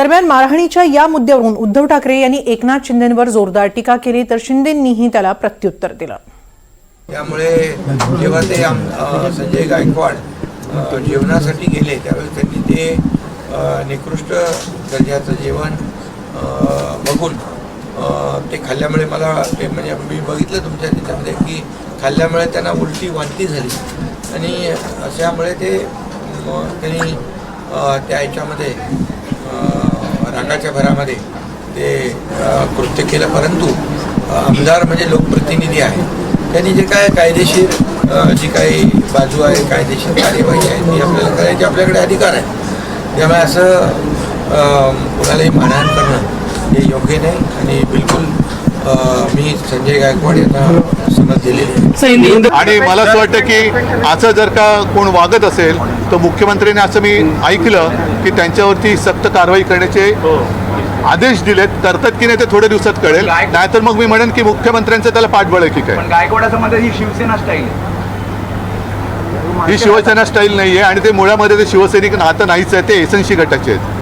दरम्यान मारहाणीच्या या मुद्द्यावरून उद्धव ठाकरे यांनी एकनाथ शिंदेंवर जोरदार टीका केली तर शिंदेंनीही त्याला प्रत्युत्तर दिलं. त्यामुळे जेव्हा ते संजय गायकवाड जेवणासाठी गेले त्यावेळेस त्यांनी ते निकृष्ट दर्जाचं जेवण बघून ते खाल्ल्यामुळे मला ते म्हणजे मी बघितलं तुमच्या त्याच्यामध्ये की खाल्ल्यामुळे त्यांना उलटी वांती झाली. आणि अशामुळे ते त्यांनी त्या याच्यामध्ये रागाच्या भरामध्ये ते कृत्य केलं. परंतु आमदार म्हणजे लोकप्रतिनिधी आहे. त्यांनी जे काय कायदेशीर जी काही बाजू आहे कायदेशीर कार्यवाही आहे ती आपल्याला करायची आपल्याकडे अधिकार आहे. त्यामुळे असं कुणालाही कोणालाही मारहाण करणं हे योग्य नाही आणि बिलकुल मी संजय गायकवाड यांना समज दिलेली आहे. आणि मला असं वाटतं की असं जर का कोण वागत असेल तर मुख्यमंत्र्यांनी असं मी ऐकलं की त्यांच्यावरती सक्त कारवाई करण्याचे आदेश दिलेत. करतात की नाही ते थोड्या दिवसात कळेल. नाहीतर मग मी म्हणेन की मुख्यमंत्र्यांचं त्याला पाठबळ आहे की काय. पण गायकवाडाचं मध्ये ही शिवसेना स्टाईल ही शिवसेना स्टाईल नाही आहे आणि ते मुळामध्ये ते शिवसैनिक नातं नाहीच आहे ते एसएनसी गटाचे आहेत.